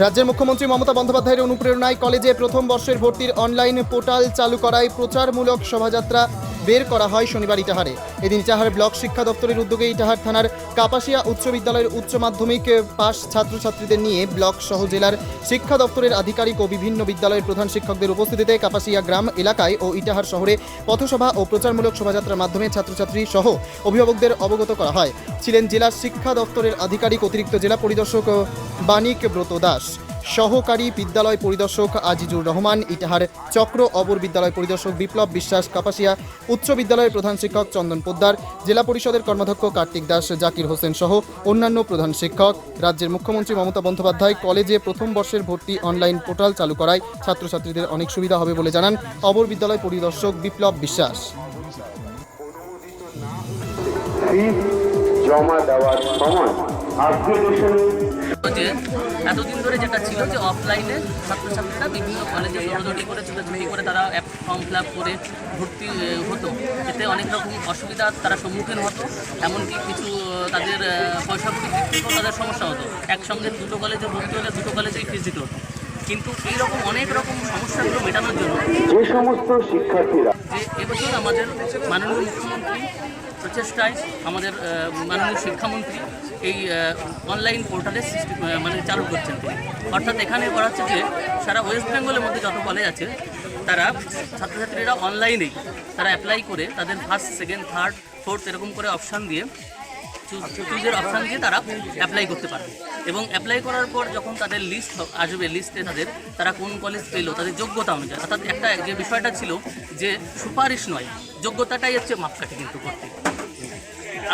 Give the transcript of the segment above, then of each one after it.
রাজ্যের মুখ্যমন্ত্রী মমতা বন্দ্যোপাধ্যায়ের অনুপ্রেরণায় কলেজে প্রথম বর্ষের ভর্তির অনলাইন পোর্টাল চালু করায় প্রচারমূলক শোভাযাত্রা বের করা হয় শনিবার ইটাহারে। এদিন ইটাহার ব্লক শিক্ষা দপ্তরের উদ্যোগে ইটাহার থানার কাপাসিয়া উচ্চ বিদ্যালয়ের উচ্চ মাধ্যমিক পাস ছাত্রছাত্রীদের নিয়ে ব্লক সহ জেলার শিক্ষা দপ্তরের আধিকারিক ও বিভিন্ন বিদ্যালয়ের প্রধান শিক্ষকদের উপস্থিতিতে কাপাসিয়া গ্রাম এলাকায় ও ইটাহার শহরে পথসভা ও প্রচারমূলক শোভাযাত্রার মাধ্যমে ছাত্রছাত্রী সহ অভিভাবকদের অবগত করা হয়। ছিলেন জেলা শিক্ষা দপ্তরের আধিকারিক অতিরিক্ত জেলা পরিদর্শক বাণিক ব্রত দাস। সহকারী বিদ্যালয় পরিদর্শক আজিজুর রহমান, ইটাহার চক্র অবর বিদ্যালয় পরিদর্শক বিপ্লব বিশ্বাস কাপাসিয়া, উচ্চ বিদ্যালয়ের প্রধান শিক্ষক চন্দন পোদ্দার, জেলা পরিষদের কর্মাধ্যক্ষ কার্তিক দাস, জাকির হোসেন সহ অন্যান্য প্রধান শিক্ষক। রাজ্যের মুখ্যমন্ত্রী মমতা বন্দ্যোপাধ্যায় কলেজে প্রথম বর্ষের ভর্তি অনলাইন পোর্টাল চালু করায় ছাত্রছাত্রীদের অনেক সুবিধা হবে বলে জানান অবর বিদ্যালয় পরিদর্শক বিপ্লব বিশ্বাস। জমা দেওয়ার সময় যে এতদিন ধরে যেটা ছিল যে অফলাইনে ছাত্রছাত্রীরা বিভিন্ন কলেজে দৌড়দৌড়ি করে ছুটাছুটি করে তারা অ্যাপ ফর্ম ফিল আপ করে ভর্তি হতো। এতে অনেক রকম অসুবিধার তারা সম্মুখীন হতো। এমনকি কিছু তাদের আহ, পয়সা কড়ি দিক তাদের সমস্যা হতো। একসঙ্গে দুটো কলেজে ভর্তি হলে দুটো কলেজেই ফিস দিতে হতো। কিন্তু এইরকম অনেক রকম সমস্যাগুলো মেটানোর জন্য যে সমস্ত শিক্ষার্থীরা যে এবছর আমাদের মাননীয় মুখ্যমন্ত্রী প্রচেষ্টায় আমাদের মাননীয় শিক্ষামন্ত্রী এই অনলাইন পোর্টালের সৃষ্টি মানে চালু করছেন। অর্থাৎ এখানে করা হচ্ছে যে, সারা ওয়েস্ট বেঙ্গলের মধ্যে যত কলেজ আছে, তারা ছাত্রছাত্রীরা অনলাইনেই তারা অ্যাপ্লাই করে তাদের ফার্স্ট সেকেন্ড থার্ড ফোর্থ এরকম করে অপশান দিয়ে চুজের অপশান দিয়ে তারা অ্যাপ্লাই করতে পারবে। এবং অ্যাপ্লাই করার পর যখন তাদের লিস্ট আসবে লিস্টে তাদের, তারা কোন কলেজ পেল, তাদের যোগ্যতা অনুযায়ী। অর্থাৎ একটা যে বিষয়টা ছিল যে সুপারিশ নয়, যোগ্যতাটাই হচ্ছে মাপকাঠি কিন্তু করতে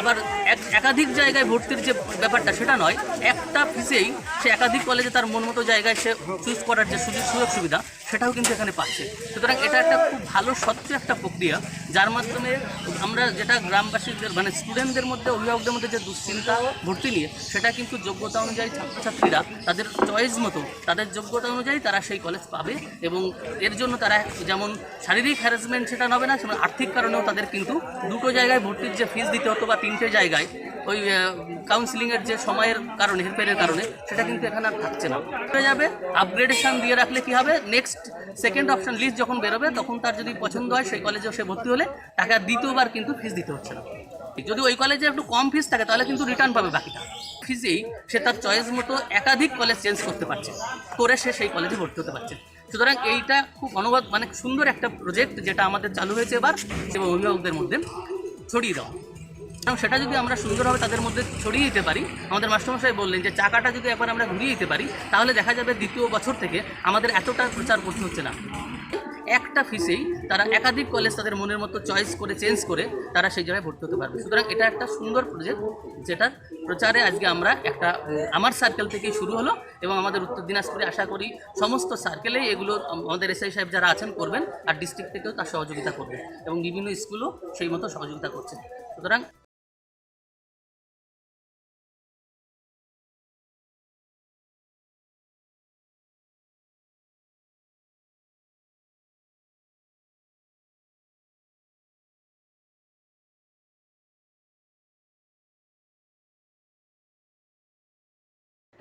আবার এক একাধিক জায়গায় ভর্তির যে ব্যাপারটা, সেটা নয়, একটা ফিসেই সে একাধিক কলেজে তার মন মতো জায়গায় সে চুজ করার যে সুযোগ সুযোগ সুবিধা সেটাও কিন্তু এখানে পাচ্ছে। সুতরাং এটা একটা খুব ভালো স্বচ্ছ একটা প্রক্রিয়া, যার মাধ্যমে আমরা যেটা গ্রামবাসীদের মানে স্টুডেন্টদের মধ্যে, অভিভাবকদের মধ্যে যে দুশ্চিন্তা ভর্তি নিয়ে, সেটা কিন্তু যোগ্যতা অনুযায়ী ছাত্রছাত্রীরা তাদের চয়েস মতো, তাদের যোগ্যতা অনুযায়ী তারা সেই কলেজ পাবে এবং এর জন্য তারা যেমন শারীরিক হ্যারাসমেন্ট সেটা হবে না, সেমন আর্থিক কারণেও তাদের কিন্তু দুটো জায়গায় ভর্তির যে ফিস দিতে হতো বা তিনটে জায়গায় ওই কাউন্সিলিংয়ের যে সময়ের কারণে, হেরফেরের কারণে, সেটা কিন্তু এখানে আর থাকছে না। হয়ে যাবে আপগ্রেডেশন দিয়ে রাখলে কি হবে? নেক্সট সেকেন্ড অপশন লিস্ট যখন বেরোবে, তখন তার যদি পছন্দ হয়, সেই কলেজেও সে ভর্তি হলে তাকে আর দ্বিতীয়বার কিন্তু ফিস দিতে হচ্ছে না। যদি ওই কলেজে একটু কম ফিস থাকে, তাহলে কিন্তু রিটার্ন পাবে বাকিটা। ফিজেই সে তার চয়েস মতো একাধিক কলেজ চেঞ্জ করতে পারছে, করে সে সেই কলেজে ভর্তি হতে পারছে। সুতরাং এইটা খুব অনুবাদ মানে সুন্দর একটা প্রজেক্ট যেটা আমাদের চালু হয়েছে এবার, এবং অভিভাবকদের মধ্যে ছড়িয়ে দেওয়া। এবং সেটা যদি আমরা সুন্দরভাবে তাদের মধ্যে ছড়িয়ে দিতে পারি, আমাদের মাস্টারমশাই বললেন যে চাকাটা যদি একবার আমরা ঘুরিয়ে দিতে পারি, তাহলে দেখা যাবে দ্বিতীয় বছর থেকে আমাদের এতটা প্রচার করতে হচ্ছে না। একটা ফিসেই তারা একাধিক কলেজ তাদের মনের মতো চয়েস করে চেঞ্জ করে তারা সেই জায়গায় ভর্তি হতে পারবে। সুতরাং এটা একটা সুন্দর প্রজেক্ট যেটার প্রচারে আজকে আমরা একটা, আমার সার্কেল থেকেই শুরু হলো এবং আমাদের উত্তর দিনাজপুরে আশা করি সমস্ত সার্কেলেই এগুলো আমাদের এসআই সাহেব যারা আছেন করবেন, আর ডিস্ট্রিক্ট থেকেও তার সহযোগিতা করবে এবং বিভিন্ন স্কুলও সেই মতো সহযোগিতা করছে সুতরাং